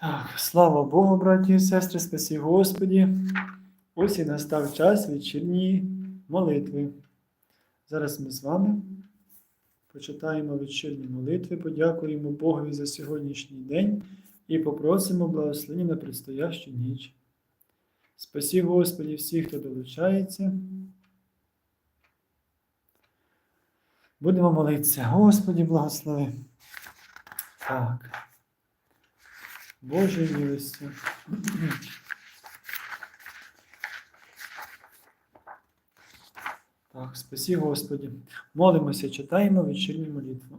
Так, слава Богу, браті і сестри, спасі Господі. Ось і настав час вечірньої молитви. Зараз ми з вами почитаємо вечірні молитви, подякуємо Богові за сьогоднішній день і попросимо благословення на предстоящу ніч. Спасі Господі всіх, хто долучається. Будемо молитися. Господі, благослови. Так. Божої милості. Так, спасі Господі. Молимося, читаємо вечірню молитву.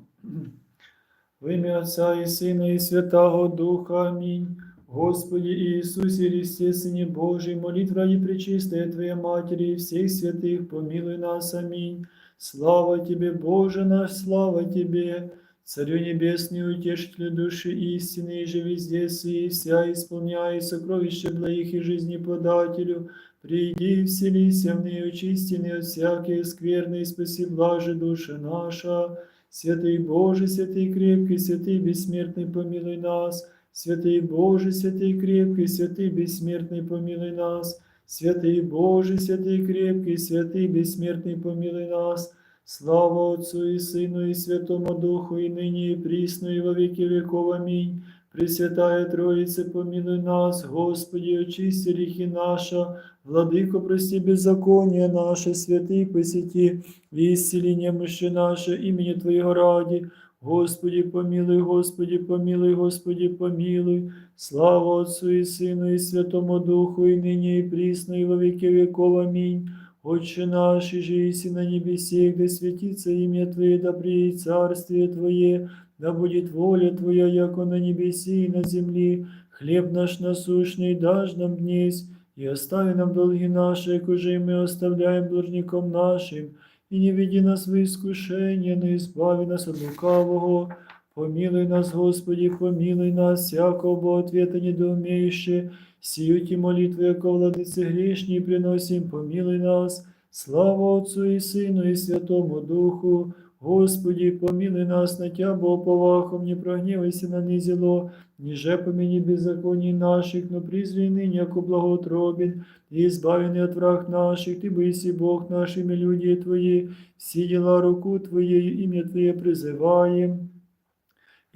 В ім'я Отця і Сина, і Святого Духа. Амінь. Господи Иисусе Христе, Сыне Божий, молитва и пречистая Твоя Матери и всех святых, помилуй нас. Аминь. Слава Тебе, Боже наш, слава Тебе, Царю Небесный, утешителю души истины, и же везде и вся исполняй сокровища благих и жизни подателю, приди, вселися в ней, очистенный от всякой скверной, спаси блаже душа наша. Святый Боже, святый крепкий, святый бессмертный, помилуй нас. Святий Боже, святий крепкий, святий безсмертний, помилуй нас. Святий Боже, святий крепкий, святий безсмертний, помилуй нас. Слава Отцу і Сину, і Святому Духу, і нині, і прісно, і во віки веков. Амінь. Пресвятая Троїце, помилуй нас, Господи, очисти гріхи наша, Владико, прости беззаконие наше, святий посети, исцеление мыши наше, імені Твоєго раді. Господи, помилуй, Господи, помилуй, Господи, помилуй. Слава Отцу і Сину, і Святому Духу, і нині, і прісно, і во віки веков. Амінь. Отче наш, и на небесе, где светится имя Твое, да приедет царствие Твое, да будет воля Твоя, яко на небеси и на земли. Хлеб наш насущный дашь нам днесь, и остави нам долги наши, як уже и мы оставляем должником нашим, и не веди нас в искушение, но избави нас от лукавого. Помилуй нас, Господи, помилуй нас, всякого ответа недоумеющие, сию ті молитву, яко владице грішні, приносим, помилуй нас. Слава Отцу і Сину, і Святому Духу. Господи, помилуй нас на Тя, бо повахом не прогневайся на низело, ниже помяни беззаконий наших, но призвай ныне, яко благоутробен, и избавленный от враг наших, Ты быси Бог нашими люди Твои, все дела руку Твоей, имя Твое призываем.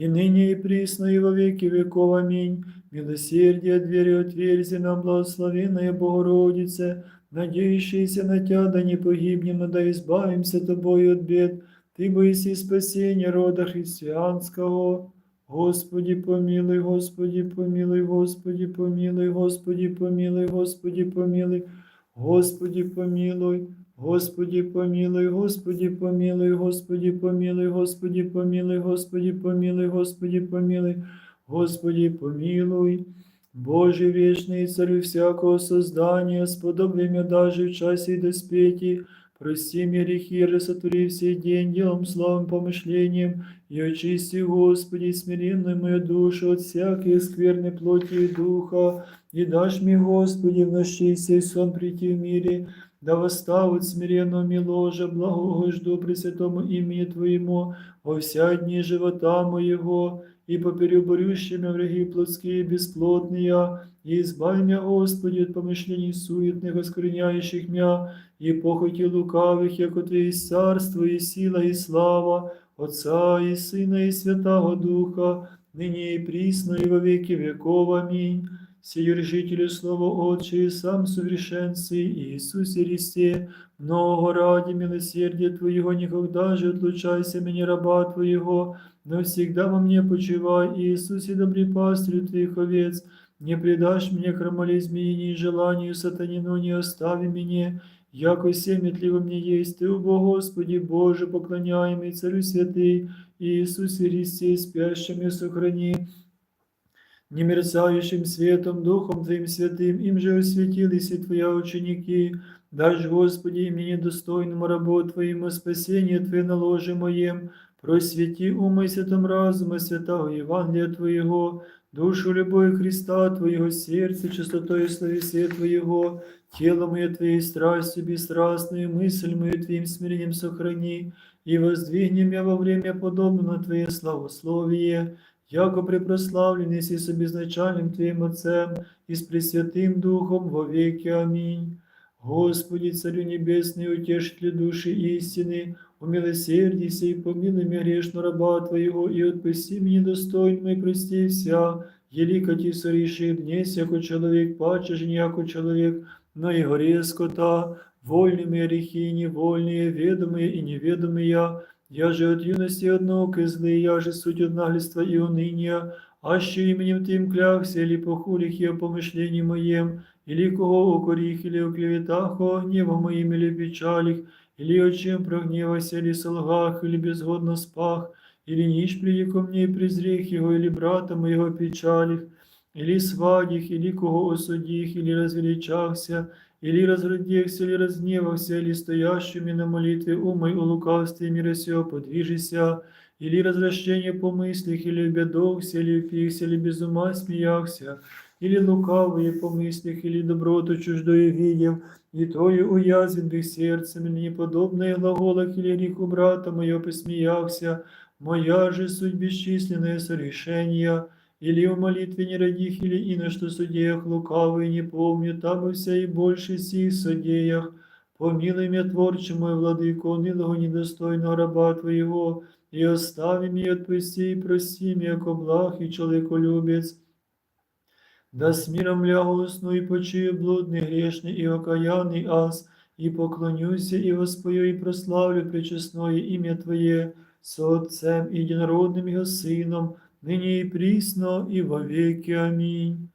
И ныне и присно, и во веки веков. Аминь. Милосердие, двери отверзи нам, благословенная Богородице, надеющиеся на Тя, да не погибнем, да избавимся Тобою от бед. Ты боиси спасения рода христианского. Господи, помилуй, Господи, помилуй, Господи, помилуй, Господи, помилуй, Господи, помилуй, Господи, помилуй. Господи, помилуй, Господи, помилуй, Господи, помилуй, Господи, помилуй, Господи, помилуй, Господи, помилуй, Господи, помилуй. Боже вечный, Царю всякого создания, сподобли меня даже в часе доспети, прости мне грехи, растворив сей день делом, славным помышлением, и очисти, Господи, смиренную мою душу от всякой скверной плоти и духа, и дашь мне, Господи, в ночи сей сон прийти в мире, да восставит смиренно миложа, благого жду Пресвятому имени Твоему, во вся дни живота моего, и поперю борющими враги плотские и бесплотные, и избавь меня, Господи, от помышлений суетных, оскверняющих меня, и похоти лукавых, яко Твое есть царство, и сила, и слава, Отца и Сына, и Святого Духа, ныне и присно, и во веки веков. Аминь. Сеюржителю Слово Отче, и сам совершенстве Иисусе Христе, много ради милосердия Твоего, никогда же отлучайся меня, раба Твоего, но всегда во мне почивай, Иисусе, добрый пастырь Твоих овец, не предашь мне крамоле змеине и желанию сатанину, не остави меня, яко семетливо мне есть, Ты, о Господи Боже, поклоняемый Царю Святый, Иисусе Христе, спящим и сохрани, немерцающим светом, Духом Твоим святым, им же осветились и Твоя ученики, дашь, Господи, имени достойному рабу Твоему спасение Твое на ложе моем, просвети умы святом разума святого Евангелия Твоего, душу любовь Христа Твоего, сердце чистотой и словесе Твоего, тело мое Твоей страстью бесстрастную, мысль мою Твоим смирением сохрани, и воздвигни меня во время подобно Твое славословие, яко припрославлений си собі значальним Твоїм Отцем і з Пресвятим Духом во веки. Амінь. Господи, Царю Небесный, утешитель души истины, умилосердися и помилуй меня грешно раба Твоего, и отпусти меня достойным и прости вся, елика Ти соріших днесь, яко человек, паче же не яко человек, но и горе скота, вольными грехи, и невольные, ведомые и неведомые, я же от юности одного злый, я же суть от наглядства и уныния, аще именем Тим клялся, или по хулих и о помышлении моем, или кого укорих, или о клеветах, о гневах моим, или печалях, или о чем прогневайся, или солгах, или безгодно спах, или нищ приди ко мне и презрех его, или брата моего печалих, или свадих, или кого осудих, или развеличахся, или разродихся, или разгневался, или стоящими на молитве умой о лукавстве мира сего подвижися, или развращение по мыслях, или в бедохся, или впихся, или без ума смеяхся, или лукавые по мыслях, или доброту чуждою видев, и тою уязвен их сердцем, или неподобное глаголах, или греху брата моего посмеяхся, моя же суть бесчисленное сорешения, или в молитве не родих, или и на что судеях лукавый не помню, там и вся и больше сих судеях, помилуй меня, творче мой владыко, унылого недостойного раба Твоего, и остави меня, отпусти и прости меня, яко благ и человеколюбец, да с миром лягу усну и почую блудный, грешный и окаянный аз, и поклонюся и воспою и прославлю пречестное имя Твое со Отцем и Единородным Его Сыном, ныне и присно, и во веки. Аминь.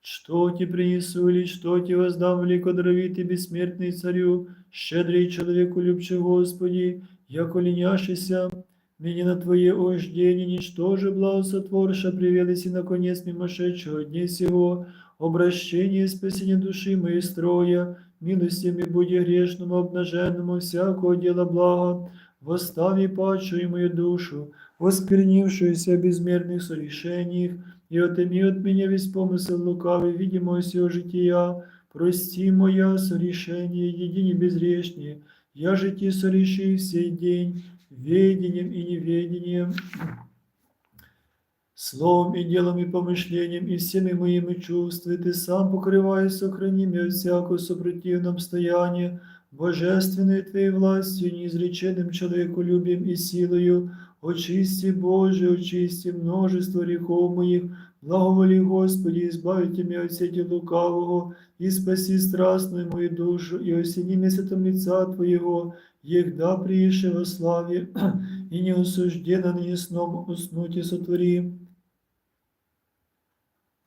Что ти принесу или что ти воздам великодровитый бессмертный царю, щедрый человеку любче Господи, яко леняшися, Ныне на Твое ождение ничтоже благосотворша привелись и наконец мимошедшего дня сего, обращение и спасение души моей строя, милостями буди грешному обнаженному всякого дела блага, восстави падшую мою душу, восквернившуюся в безмерных сорешениях, и отыми от меня весь помысл лукавый, видимого сего жития, прости моя сорешение, едине безгрешнее, я же ти сореши сей день, ведением и неведением, словом и делом и помышлением, и всеми моими чувствами, ты сам покрывай и сохрани меня от всякого сопротивном стояния, божественной Твоей властью, неизреченным человеколюбием и силою, очисти, Боже, очисти множество грехов моих, благоволи, Господи, избавите меня от сети лукавого, и спаси страстную мою душу, и осени месяцем лица Твоего, егда приише во славе, и не осужденно ныне сном уснуть и сотвори.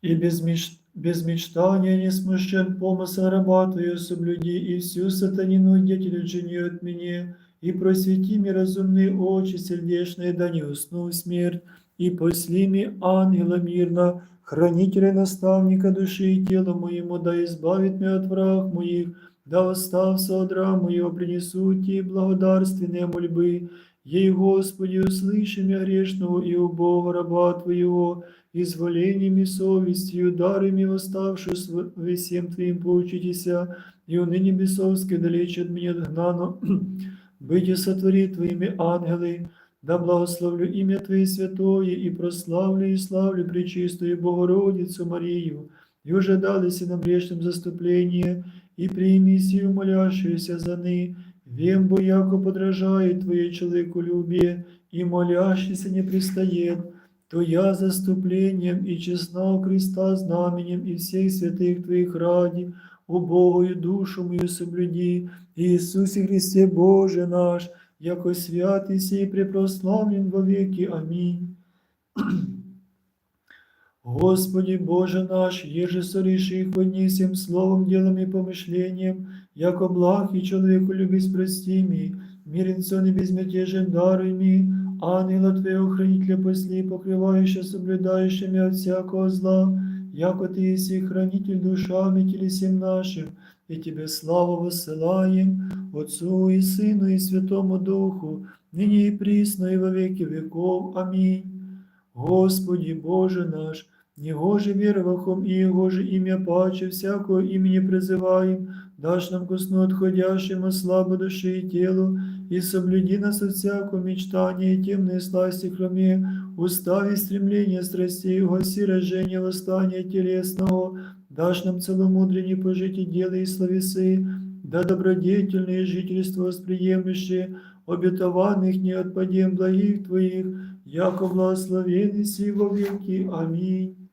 И без, меч... без мечтания не смущен помысл раба Твоего соблюди, и всю сатанину деятелю чини от меня, и просвети мне разумные очи сердечные, да не усну в смерть, и посли мне ангела мирно, хранителя наставника души и тела моему, да избавит меня от враг моих, да остався от рам моего, принесу те благодарственные мольбы, Ей, Господи, услыши меня грешного и у Бога раба Твоего, изволением и совестью, дарами восставшую с всем Твоим поучитеся, и уныне бесовски далече от меня гнано, быть и сотвори Твоими ангелы, да благословлю имя Твое святое, и прославлю и славлю Пречистую Богородицу Марию, и уже далися нам грешным заступление, и прими сию молящуюся за ны, вем бо яко подражает Твое человеколюбие, и молящийся не пристает, то я заступлением и честна креста знаменем и всех святых Твоих ради, о Богою душу мою соблюди, Иисусе Христе Боже наш, яко святый сей препрославлен во веки. Аминь. Господи Боже наш, еже сореши их одни всем словом, делом и помышлением, яко благ и человеку любить прости ми, мирен не безмятежен даруй ми, ангела Твоего хранителя посли, покрывающего, соблюдающими от всякого зла, яко Ты еси хранитель душами телесем нашим, и Тебе славу воссылаем, Отцу и Сыну и Святому Духу, ныне и присно и во веки веков. Аминь. Господи Боже наш, Негоже веровахом и Его же имя паче всякого имени призываем, дашь нам ко сну отходящему слабо души и телу, и соблюди нас от всякого мечтания и темной сласти, кроме устави стремления страстей, угаси рождение восстания телесного, дашь нам целомудренне пожить и дела и словесы, да добродетельные жительства восприемлющие, обетованных не отпадем благих Твоих, яко благословен си во веки. Аминь.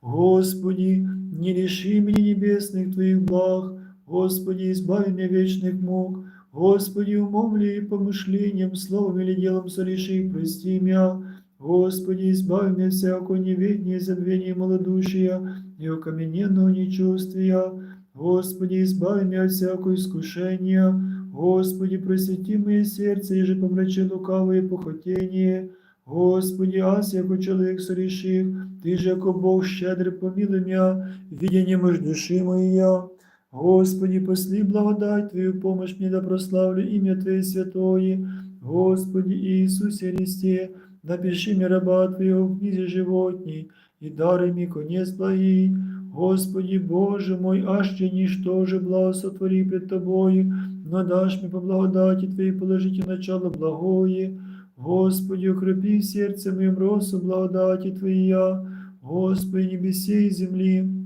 Господи, не лиши меня небесных Твоих благ, Господи, избави меня вечных мук, Господи, умом ли и помышлением, словом или делом согреши, прости меня, Господи, избави меня всякого неведения и забвения малодушия и окамененного нечувствия, Господи, избави меня от всякого искушения, Господи, просвети мое сердце, и же помрачи лукавые похотения, Господи, аз, яко человек сореших, Ты же, яко Бог щедрый, помилуй меня, видение муж души моя. Господи, посли благодать Твою, помощь мне да прославлю имя Твое святое. Господи Иисусе Христе, напиши мне раба Твоего в книзе животней, и даруй мне конец благий. Господи Боже мой, аще ничто же благо сотвори пред Тобою, но дашь мне по благодати Твоей положите начало благое. Господи, укрепи сердце моем росу благодати Твоя, Господи, небесе и земли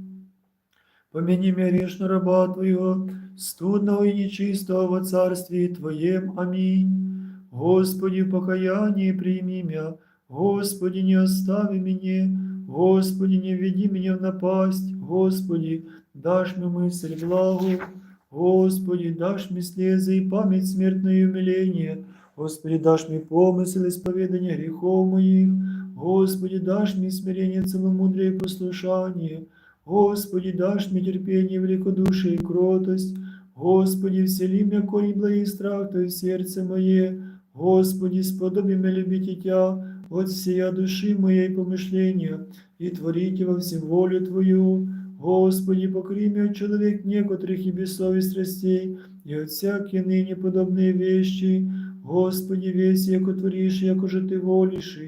Помяни меня грешно раба Твоего, студного и нечистого во царстве Твоем. Аминь. Господи, в покаянии прими меня, Господи, не остави меня, Господи, не введи меня в напасть, Господи, дашь мне мысль благу, Господи, дашь мне слезы и память смертное и умиление, Господи, дашь мне помысл исповедания грехов моих, Господи, дашь мне смирение, целомудрие и послушание, Господи, дашь мне терпение, великодушие и кротость, Господи, всели меня конь благий страх Твой в сердце мое, Господи, сподоби меня любить Тя от всея души моей помышления, и творите во всем волю Твою. Господи, покри меня, человек некоторых и бессовестных страстей, и от всякие ныне подобные вещи. Господи, весь, яко творишь, яко же Ты волишь,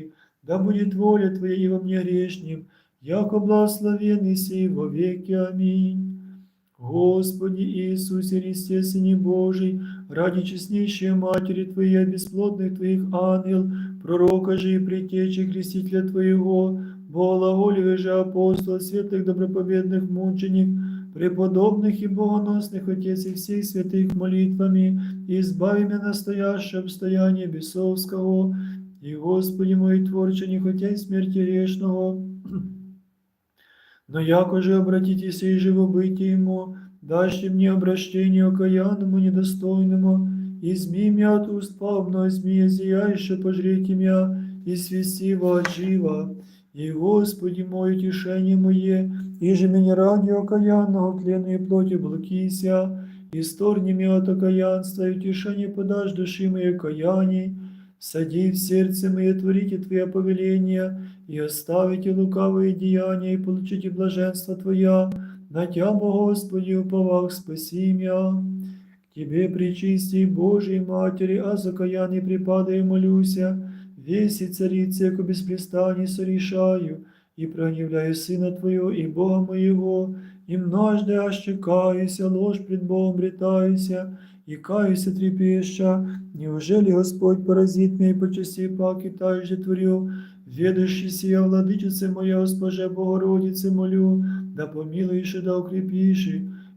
да будет воля Твоя и во мне грешним, яко благословенный сей во веки. Аминь. Господи Иисусе Христе, Сыне Божий, ради честнейшей Матери Твоей, бесплодных Твоих ангел, пророка же и притечи Крестителя Твоего, Боголаголевый же апостол, светлых доброповедных мученик, преподобных и богоносных Отец и всех святых молитвами, избави меня настоящее обстояние бесовского, и, Господи мой, Творче, не хотя смерти грешного, но яко же обратитесь и живобытие ему, дашь мне обращение окаянному, недостойному, изми меня от уст павного змея, зияюще пожрите меня, и свести жива. И, Господи мой, утешение мое, и же меня ради окаянного тленной плоти блокися, и сторни меня от окаянства, и утешение подашь души моей каяний, сади в сердце мое, творите Твои повеления, и оставите лукавые деяния, и получите блаженство Твоя, на Тя, Господи, уповах спаси меня. К Тебе, причисти Божией Матери, а закаянный припадаю молюся, весь и царицы, яко без пристаний сорешаю, и прогневляю Сына Твоего и Бога моего, и множды аще каюся, ложь пред Богом бретаюся, и каюся трепеща, неужели Господь поразит меня и по часе паки та же творю, ведущий сия владычице моя, Госпоже Богородице, молю, да помилуешь и да укрепишь,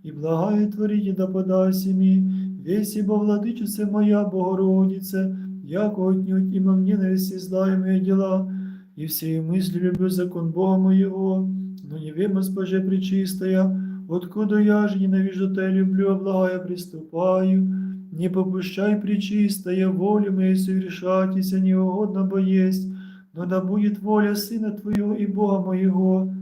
и благая творите да подаси ми, весь ибо владычице моя, Богородице, яко отнюдь има мне на все злая мои дела, и все мысли люблю закон Бога моего, но не вем, Госпоже Пречистая, откуда я же ненавижу Те люблю, а благая приступаю, не попущай Пречистая, волю моей совершатися, неугодно бо есть, но да будет воля Сына Твоего и Бога моего,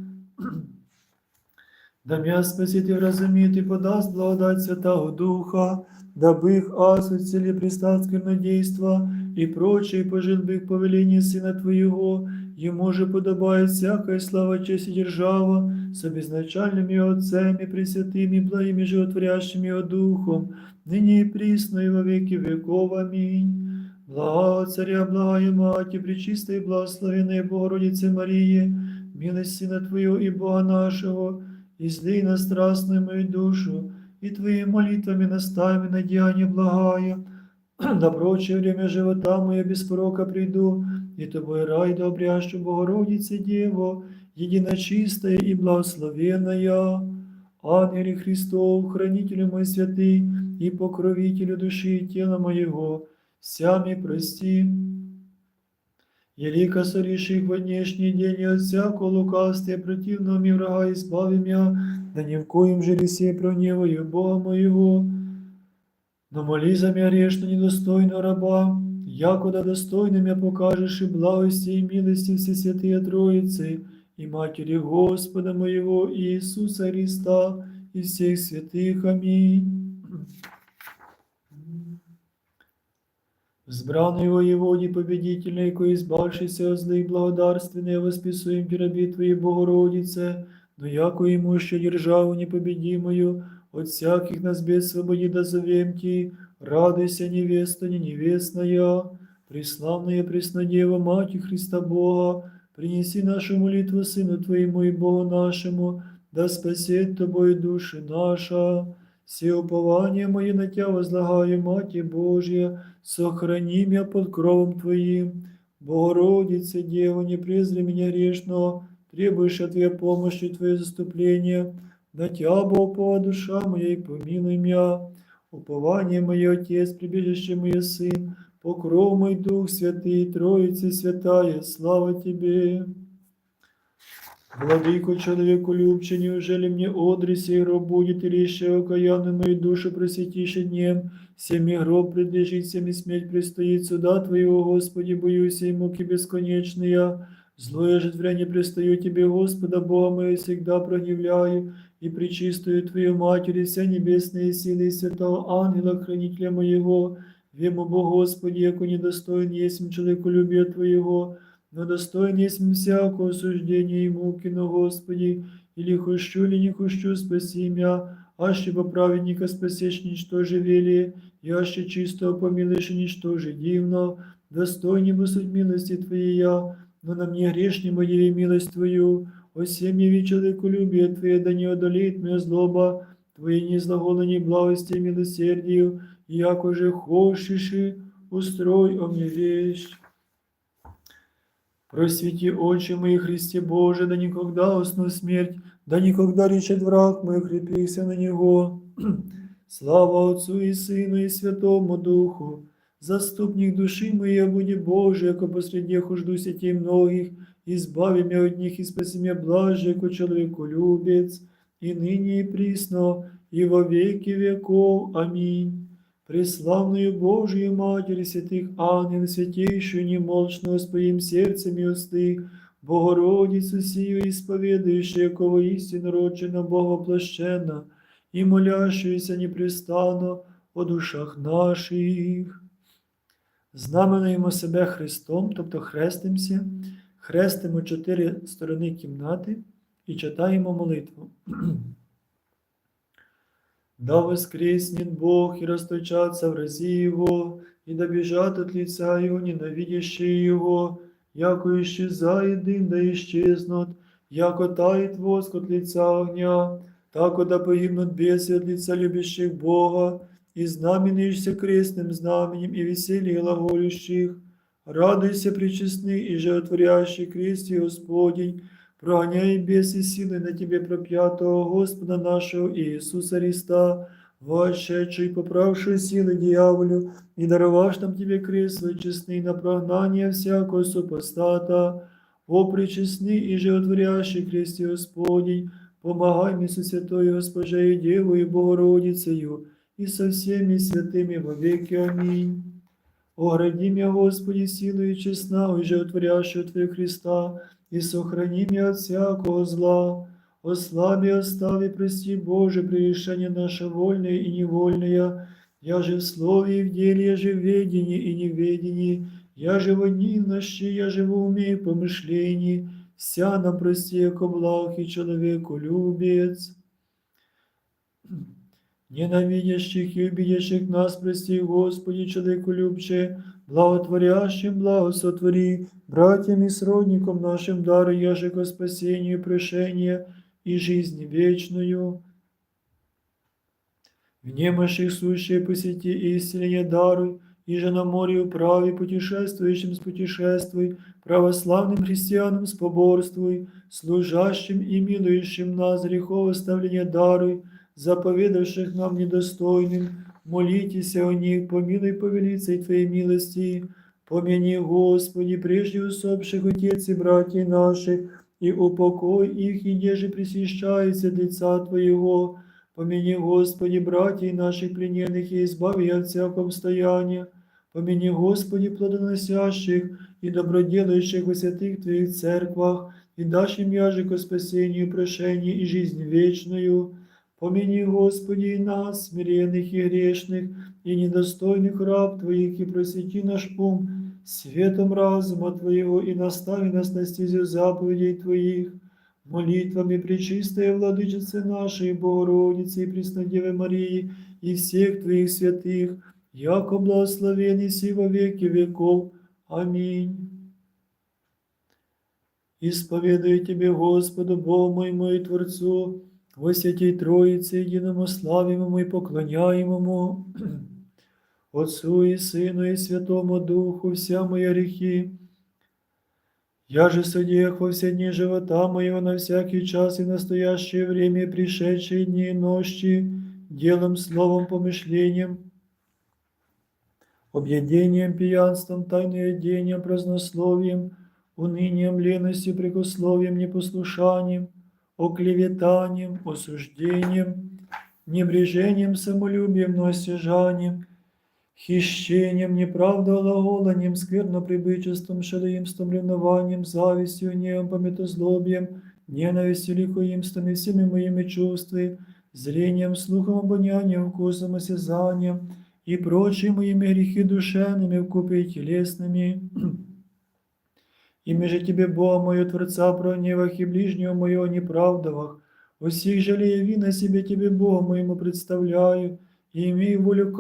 да мя спасит и разумит и подаст благодать Святого Духа, дабы их аз от цели пристатского действа и прочее пожил бы их повеление Сына Твоего, Ему же подобает всякая слава, честь и держава, с обезначальными Отцами, Пресвятыми, благими животворящими Его Духом, ныне и присно и во веки веков. Аминь. Благо Царя, благая Мати, Пречистой и благословенной Богородице Марии, милость Сына Твоего и Бога нашего, излей на страстную мою душу, и Твоими молитвами настави на деяние благая, на прочее время живота моего без порока приду, и тобой рай да обрящу Богородице Дево, единочистая и благословенная. Ангеле Христов, хранителю мой святый и покровителю души и тела моего, сями прости. Елика соріших во днешний день и от всякого лукавствия противного мне врага избави меня, да ни в коем же лисе проневаю Бога моего. Но моли за меня грешно недостойного раба, якуда достойным я покажешь и благости и милости Всесвятые Троицы, и Матери Господа моего Иисуса Христа, и всех святых. Аминь. Взбранный воеводе победительной, ко избавшийся от злых благодарственные, восписуем раби Твоей Богородице, но яко имущую державу непобедимую, от всяких нас без свободи дозовем Ти, радуйся, невеста, не невестная, преславная Преснодева, Мать Христа Бога, принеси нашу молитву Сыну Твоему и Богу нашему, да спасет Тобой души наша. Все упование мое на Тя возлагаю, Мати Божья, сохрани меня под кровом Твоим. Богородица, Дева, не презри меня грешного, требуешь от Твоей помощи Твое заступление. На Тя, Бога, душа моя, и помилуй меня. Упование мое, Отец, прибежище мое, Сын, покров мой Дух Святый, Троица Святая, слава Тебе. Владыко, человеку любче, неужели мне одри сей гроб будет, или еще окаянную мою душу просветишь днем, всеми гроб предлежит, всеми смерть предстоит суда Твоего, Господи, боюсь и муки бесконечные. Злое же зря не предстаю Тебе, Господа, Бога моего, всегда прогневляю, и причистую Твою Матери, вся небесные силы и святого ангела, хранителя моего, вему Богу, Господи, яко недостоин есть человеку любия Твоего, есть всякого осуждения и муки, но, Господи, или хущу, или не хущу, спаси меня, аще по праведника спасешь ничтоже вели, и аще чистого помилуешь ничтоже дивно, достойней бы суть милости Твоей я, но на мне грешнему яви милость Твою, о яви человеколюбие Твое, да не одолеет меня злоба, Твои незлаголени благости и милосердию, и яко же хочешь устрой о мне вещь. Просвети очи мои, Христе Боже, да никогда усну смерть, да никогда речет враг мой, крепися на него. Слава Отцу и Сыну и Святому Духу, заступник души моей, буди Боже, яко посреди хожду сетей многих, избави меня от них и спаси меня блаже, яко человеку любец, и ныне и присно, и во веки веков. Аминь. Преславную Божию Матерь, святых ангел, святейшую немолчного своим сердцем и усты, Богородицу сию исповедующую, кого истину роджена Богоплощена, и молящуюся непрестанно о душах наших. Знаменуємо себе Христом, тобто хрестимося, хрестимо чотири сторони кімнати і читаємо молитву. Да воскреснет Бог и расточатся в рази Его, и да бежат от лица Его ненавидящие Его, яко исчезает дым, да исчезнут, яко тает воск от лица огня, тако да погибнут бесы от лица любящих Бога, и знаменуешься крестным знаменем и веселье глаголющих. Радуйся, причестный и животворящий кресте Господень, прогоняй бесы силы на тебе пропятого Господа нашего Иисуса Христа, вошедший, поправший силы дьяволю, и дароваш нам тебе крест свой честный на прогнание всякого супостата, о причестный и животворящий кресте Господень, помогай мне со святой Госпожею Деву и Богородицею, и со всеми святыми во веки. Аминь. Огради меня, Господи, силою честна, и животворящего Твоего Христа, и сохрани меня от всякого зла. Ослаби, остави, прости, Боже, прегрешение наше вольное и невольное. Я же в слове и в деле, я же в ведении и неведении, я же в одни я же в уме и помышлении. Вся нам прости, яко благ и человеку любец. Ненавидящих и обидящих нас, прости, Господи, человеку любче, благотворящим благосотвори, братьям и сродникам нашим даруй, яжего спасению, прощения и жизни вечную. В немощих сущие посети и исцеление даруй, и же на море управи, путешествующим спутешествуй, православным христианам споборствуй, служащим и милующим нас грехов оставления даруй, заповедавших нам недостойным, молитесь о них, помилуй по велицей Твоей милости, помяни, Господи, прежде усопших отец и братьев наших, и упокой их, и неже присвящается от лица Твоего, Помяни, Господи, братьев наших плененных, и избави от всякого обстояния. Помяни, Господи, плодоносящих и доброделающих во святых Твоих церквах, и дашь им яже ко спасению, прошению и жизнь вечную. Помяни, Господи, и нас, смиренных и грешных, и недостойных раб Твоих, и просвети наш ум светом разума Твоего, и настави нас на стезю заповедей Твоих молитвами Пречистой Владычицы нашей Богородицы и Преснодевы Марии и всех Твоих святых, яко благословен и во веки веков. Аминь. Исповедую Тебе, Господу, Богу моему и Творцу, во Святей Троице, единому славимому и поклоняемому, Отцу и Сыну и Святому Духу, вся мои грехи, я же судех во все дни живота моего на всякий час и настоящее время, и пришедшие дни и ночи, делом, словом, помышлением, объедением, пьянством, тайноедением, празднословием, унынием, леностью, прикословием, непослушанием, оклеветанием, осуждением, небрежением, самолюбием, но осяжанием, хищением, неправдолаголанием, скверноприбычеством, шалеимством, ревнованием, завистью, гневом, пометозлобием, ненавистью, лихоимством и всеми моими чувствами, зрением, слухом, обонянием, вкусом, осязанием и прочие моими грехи душевными, вкупе и телесными. Же Тебе, Бога мое, Творца, прогневах и ближнего моего неправдовах, усіх жалея вина себе Тебе, Бога моему, представляю, и имею волю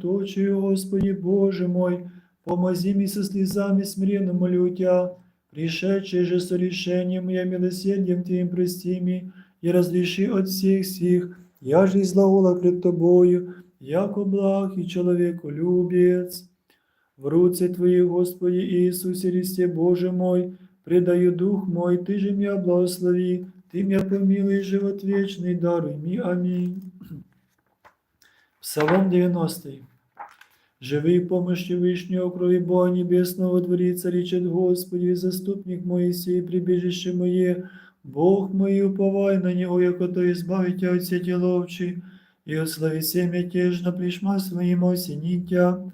точию, Господи Боже мой, помози мне со слезами смиренно молю Тя, пришедшие же с решением я милосердием Твоим прости ми, и разреши от всех сих, я же излагола пред Тобою, яко благ и человеколюбец. В руце Твои, Господи Иисусе Христе, Боже мой, предаю дух мой, Ты же меня благослови, Ты меня помилуй, живот вечный, даруй ми. Аминь. Псалом 90. Живий помощи Вышнего крови Бога Небесного дворица, речет Господи, заступник Моисей, прибежище мое, Бог мой, уповай на Него, яко то избавить Тя от сети ловчи, и ослави семя тежно пришма своим осенитя,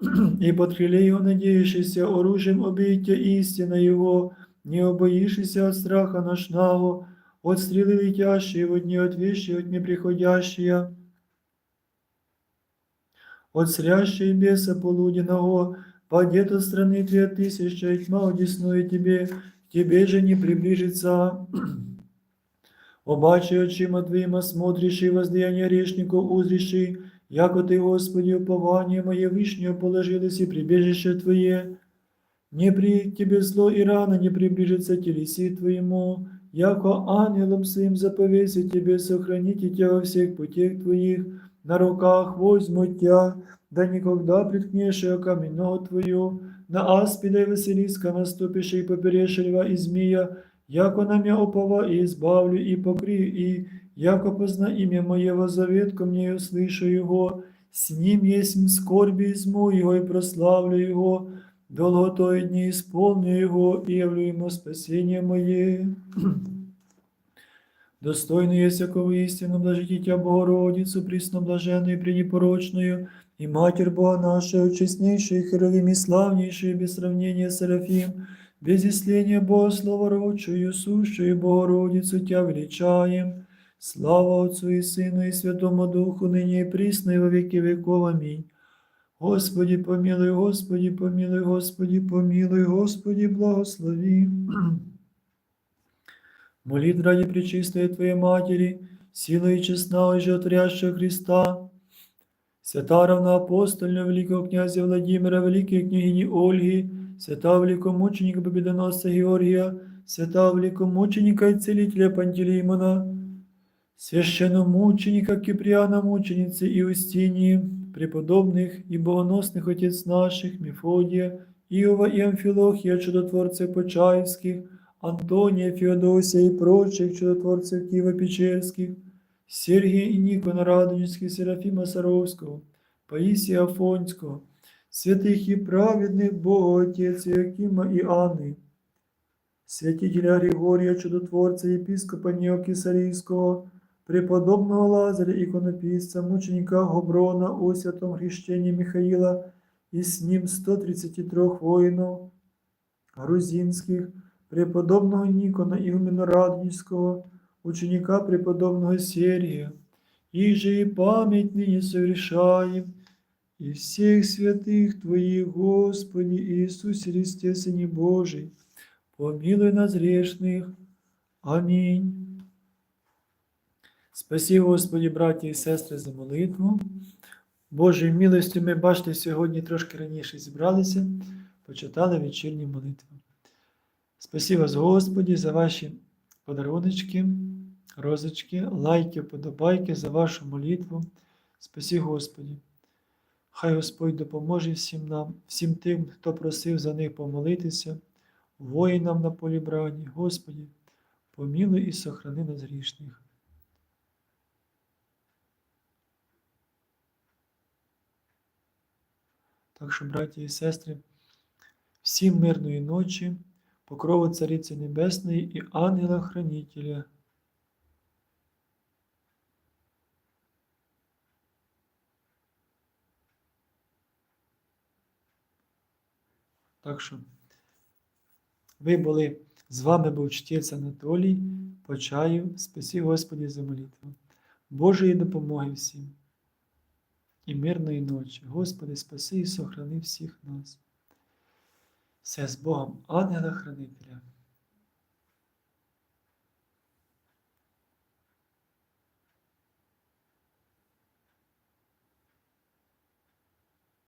и под крыле Его надеющийся, оружием обитя истина Его, не обоишься от страха ношного, от стрелы летящие, от дни от вещи, от неприходящие, от срящей беса полуденного, падет от страны две тысячи, и тьма одесную тебе, к тебе же не приближится. Обаче очима Твоим осмотришь и воздаяние грешников узришь, яко Ты, Господи, упование мое вышнее положилось и прибежище Твое. Не при Тебе зло и рано не приближится телеси Твоему, яко ангелом своим заповеси Тебе сохраните Тебя во всех путях Твоих, на руках возьму Тя, да никогда приткнешь камень ногу Твою, на аспида и Василиска наступишь и поперешь льва и змея, яко на меня упова и избавлю и покрию, и яко позна имя Моего заветку мне услышу Его, с ним есть скорби изму Его и прославлю Его, долготой дни исполню Его и явлю Ему спасение Мое. Достойно есть всякого истину, блажите Тя Богородицу, пресноблаженную и пренепорочную, и Матерь Бога нашего, честнейшая, херовим и славнейшая, без сравнения Серафим, без исления Бога словородчую, сущую Богородицу Тя величаем. Слава Отцу и Сыну и Святому Духу, ныне и присно и во веки веков. Аминь. Господи, помилуй, Господи, помилуй, Господи, помилуй, Господи, благослови. Молит ради Пречистой Твоей Матери, силой и честна, животворящего Христа, свята равноапостольного великого князя Владимира, великой княгини Ольги, свята великомученика Победоносца Георгия, свята великомученика и целителя Пантелеймона, священномученика Киприана, мученицы Иустинии, преподобних і богоносних отець наших, Мефодія, Іова і Амфілохія, чудотворців Почаївських, Антонія, Феодосія і прочих чудотворців Києва-Печерських, Сергія і Нікона Радонівських, Серафіма Саровського, Паїсія Афонського, святих і праведних Богоотець Якима і Анни, святителя Григорія, чудотворця єпіскопа Ніокісарійського, преподобного Лазаря, іконописця, мученика Гоброна, о святом хрещенні Михаїла, і з ним 133 воїнів грузинських, преподобного Нікона Ігумена Радонівського, ученика преподобного Сергія, и же и память ныне совершаем, и всех святых Твоих, Господи Иисусе Христе, Сыне Божий, помилуй нас грешных. Амінь. Спасі, Господі, браті і сестри, за молитву. Божою милостю ми, бачите, сьогодні трошки раніше зібралися, почитали вечірні молитви. Спасі вас, Господі, за ваші подаруночки, розочки, лайки, подобайки за вашу молитву. Спасі, Господі. Хай Господь допоможе всім нам, всім тим, хто просив за них помолитися, воїнам на полі брані. Господі, помілуй і сохрани нас грішних. Так що, браті і сестри, всім мирної ночі, покрову Цариці Небесної і ангела-хранителя. Так що ви були, з вами був чтець Анатолій, Почаю, спасі Господі за молитву. Божої допомоги всім і мирної ночі. Господи, спаси і сохрани всіх нас. Все з Богом, ангела-хранителя.